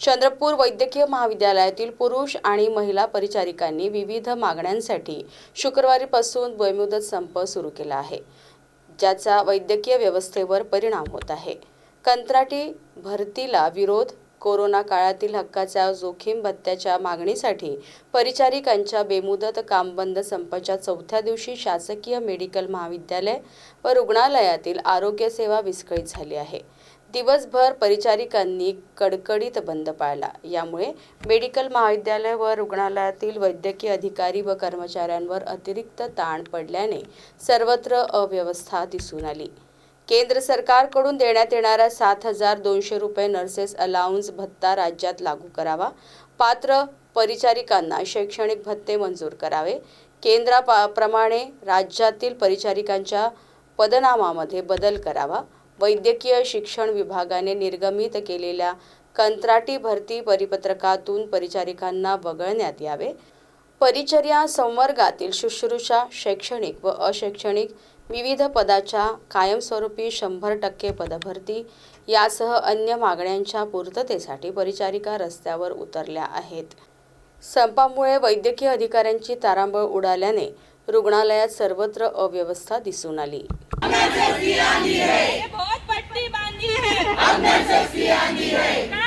चंद्रपूर वैद्यकीय महाविद्यालयातील पुरुष आणि महिला परिचारिकांनी विविध मागण्यांसाठी शुक्रवारीपासून बेमुदत संप सुरू केला आहे ज्याचा वैद्यकीय व्यवस्थेवर परिणाम होत आहे. कंत्राटी भरतीला विरोध कोरोना काळातील हक्काच्या जोखीम भत्त्याच्या मागणीसाठी परिचारिकांच्या बेमुदत कामबंद संपाच्या चौथ्या दिवशी शासकीय मेडिकल महाविद्यालय व रुग्णालयातील आरोग्यसेवा विस्कळीत झाली आहे. दिवसभर परिचारिकांनी कडकडीत बंद पाळला. यामुळे मेडिकल महाविद्यालय व रुग्णालयातील वैद्यकीय अधिकारी व कर्मचाऱ्यांवर अतिरिक्त ताण पडल्याने सर्वत्र अव्यवस्था दिसून आली. केंद्र सरकारकडून देण्यात येणारा सात हजार दोनशे रुपये नर्सेस अलाउन्स भत्ता राज्यात लागू करावा. पात्र परिचारिकांना शैक्षणिक भत्ते मंजूर करावे. केंद्राप्रमाणे राज्यातील परिचारिकांच्या पदनामामध्ये बदल करावा. वैद्यकीय शिक्षण विभागाने निर्गमित केलेल्या कंत्राटी भरती परिपत्रकातून परिचारिकांना वगळण्यात यावे. परिचर्या संवर्गातील शुश्रूषा शैक्षणिक व अशैक्षणिक विविध पदाच्या कायमस्वरूपी शंभर टक्के पदभरती यासह अन्य मागण्यांच्या पूर्ततेसाठी परिचारिका रस्त्यावर उतरल्या आहेत. संपामुळे वैद्यकीय अधिकाऱ्यांची तारांबळ उडाल्याने रुग्णालयात सर्वत्र अव्यवस्था दिसून आली. மியாங்கிரை